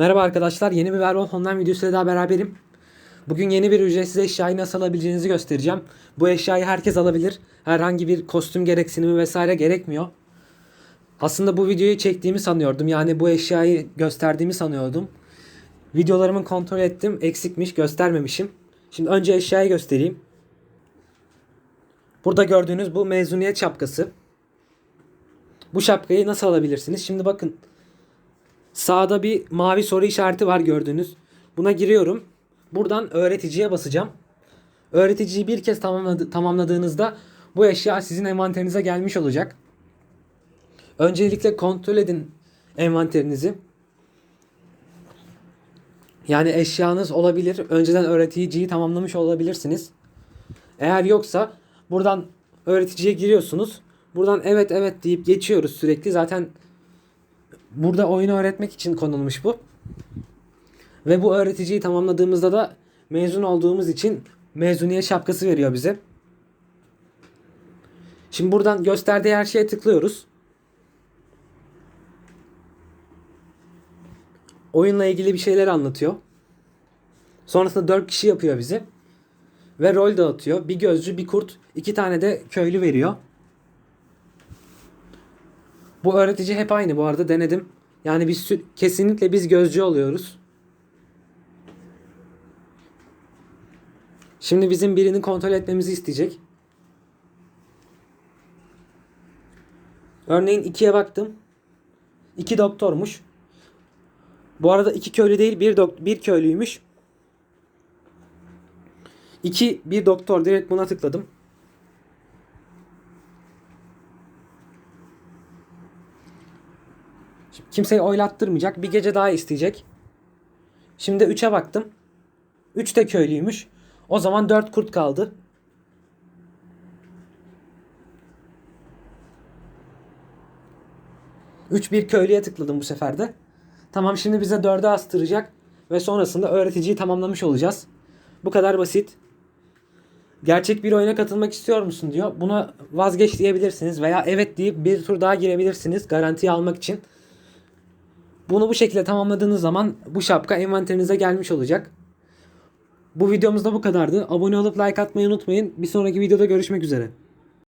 Merhaba arkadaşlar, yeni bir Werewolf Online videosuyla daha beraberim. Bugün yeni bir ücretsiz eşyayı nasıl alabileceğinizi göstereceğim. Bu eşyayı herkes alabilir. Herhangi bir kostüm gereksinimi vesaire gerekmiyor. Aslında bu videoyu çektiğimi sanıyordum. Yani bu eşyayı gösterdiğimi sanıyordum. Videolarımı kontrol ettim. Eksikmiş, göstermemişim. Şimdi önce eşyayı göstereyim. Burada gördüğünüz bu mezuniyet şapkası. Bu şapkayı nasıl alabilirsiniz? Şimdi bakın Sağda bir mavi soru işareti var gördüğünüz. Buna giriyorum. Buradan öğreticiye basacağım. Öğreticiyi bir kez tamamladı, tamamladığınızda bu eşya sizin envanterinize gelmiş olacak. Öncelikle kontrol edin envanterinizi. Yani eşyanız olabilir. Önceden öğreticiyi tamamlamış olabilirsiniz. Eğer yoksa buradan öğreticiye giriyorsunuz. Buradan evet evet deyip geçiyoruz sürekli. Zaten burada oyunu öğretmek için konulmuş bu. Ve bu öğreticiyi tamamladığımızda da mezun olduğumuz için mezuniyet şapkası veriyor bize. Şimdi buradan gösterdiği her şeye tıklıyoruz. Oyunla ilgili bir şeyler anlatıyor. Sonrasında 4 kişi yapıyor bizi. Ve rol dağıtıyor. Bir gözcü, bir kurt, iki tane de köylü veriyor. Bu öğretici hep aynı bu arada denedim. Yani biz kesinlikle biz gözcü oluyoruz. Şimdi bizim birini kontrol etmemizi isteyecek. Örneğin ikiye baktım. İki doktormuş. Bu arada iki köylü değil bir dok bir köylüymüş. İki bir doktor direkt buna tıkladım. Kimseyi oylattırmayacak. Bir gece daha isteyecek. Şimdi 3'e baktım. 3 de köylüymüş. O zaman 4 kurt kaldı. Üç bir köylüye tıkladım bu sefer de. Tamam şimdi bize 4'e astıracak. Ve sonrasında öğreticiyi tamamlamış olacağız. Bu kadar basit. Gerçek bir oyuna katılmak istiyor musun diyor. Buna vazgeç diyebilirsiniz. Veya evet deyip bir tur daha girebilirsiniz. Garantiyi almak için. Bunu bu şekilde tamamladığınız zaman bu şapka envanterinize gelmiş olacak. Bu videomuz da bu kadardı. Abone olup like atmayı unutmayın. Bir sonraki videoda görüşmek üzere.